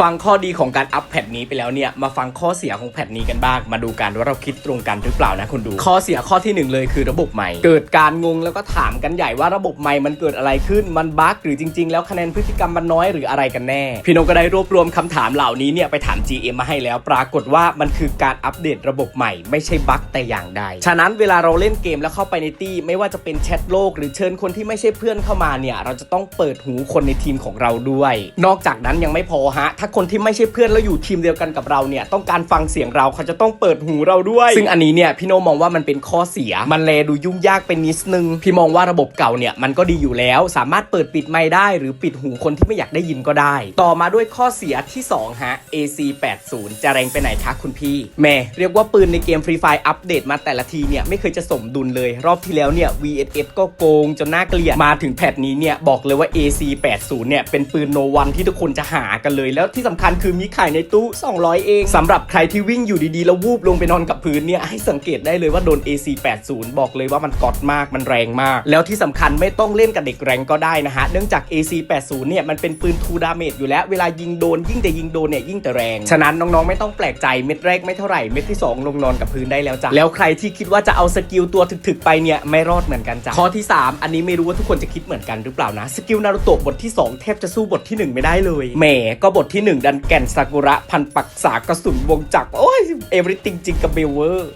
ฟังข้อดีของการอัพแพทนี้ไปแล้วเนี่ย มาฟังข้อเสียของแพทนี้กันบ้าง มาดูกันว่าเราคิดตรงกันหรือเปล่านะคุณดู ข้อเสียข้อที่หนึ่งเลยคือระบบใหม่ เกิดการงงแล้วก็ถามกันใหญ่ว่าระบบใหม่มันเกิดอะไรขึ้น มันบั๊กหรือจริง ๆ แล้วคะแนนพฤติกรรมมันน้อยหรืออะไรกันแน่ พี่นกก็ได้รวบรวมคำถามเหล่านี้เนี่ยไปถาม GM มาให้แล้ว ปรากฏว่ามันคือการอัปเดตระบบใหม่ ไม่ใช่บั๊กแต่อย่างใด ฉะนั้นเวลาเราเล่นเกมแล้วเข้าไปในตี้ไม่ว่าจะเป็นแชทโลก หรือเชิญคนที่ไม่ใช่เพื่อนเข้ามาเนี่ยเราจะต้องเปิดหูคนในทีมของเราด้วย นอกจากนั้นยังไม่พอฮะถ้าคนที่ไม่ใช่เพื่อนแล้วอยู่ทีมเดียวกันกับเราเนี่ยต้องการฟังเสียงเราเขาจะต้องเปิดหูเราด้วย ซึ่งอันนี้เนี่ยพี่โนมองว่ามันเป็นข้อเสีย มันแลดูยุ่งยากเป็นนิดนึง พี่มองว่าระบบเก่าเนี่ยมันก็ดีอยู่แล้ว สามารถเปิดปิดไมค์ได้หรือปิดหูคนที่ไม่อยากได้ยินก็ได้ ต่อมาด้วยข้อเสียที่สองฮะ AC 80จะแรงไปไหนคะคุณพี่แม่เรียกว่าปืนในเกมฟรีไฟอัปเดตมาแต่ละทีเนี่ยไม่เคยจะสมดุลเลย รอบที่แล้วเนี่ย VSS ก็โกงจนน่าเกลียดมาถึงแพทนี้เนี่ยบอกเลยว่า AC 80เนี่ยเป็นปืนโนวันที่ทุกคนจะหากันเลยแล้วที่สำคัญคือมีขายในตู้ 200 เองสำหรับใครที่วิ่งอยู่ดีๆ แล้ววูบลงไปนอนกับพื้นเนี่ยให้สังเกตได้เลยว่าโดน AC 80บอกเลยว่ามันกอดมากมันแรงมาก แล้วที่สำคัญไม่ต้องเล่นกับเด็กแรงก็ได้นะฮะ เนื่องจาก AC 80เนี่ยมันเป็นปืน2ดาเมจอยู่แล้ว เวลายิงโดนยิ่งแต่ยิงโดนเนี่ยยิ่งแต่แรง ฉะนั้นน้องๆไม่ต้องแปลกใจเม็ดแรกไม่เท่าไหร่เม็ดที่สองลงนอนกับพื้นได้แล้วจ้ะแล้วใครที่คิดว่าจะเอาสกิลตัวถึกๆไปเนี่ยไม่รอดเหมือนกันจ้ะข้อที่ 3 อันนี้ไม่รู้ว่าทุกคนจะคิดเหมือนกันหรือเปล่านะสกิลนารูโตะบทที่ 2 แทบจะสู้บทที่ 1 ไม่ได้เลยแหมก็บทที่1 ดันแก่นซากุระ พันปักษากระสุนวงจักร โอ้ย everything จริงกับเบลเวอร์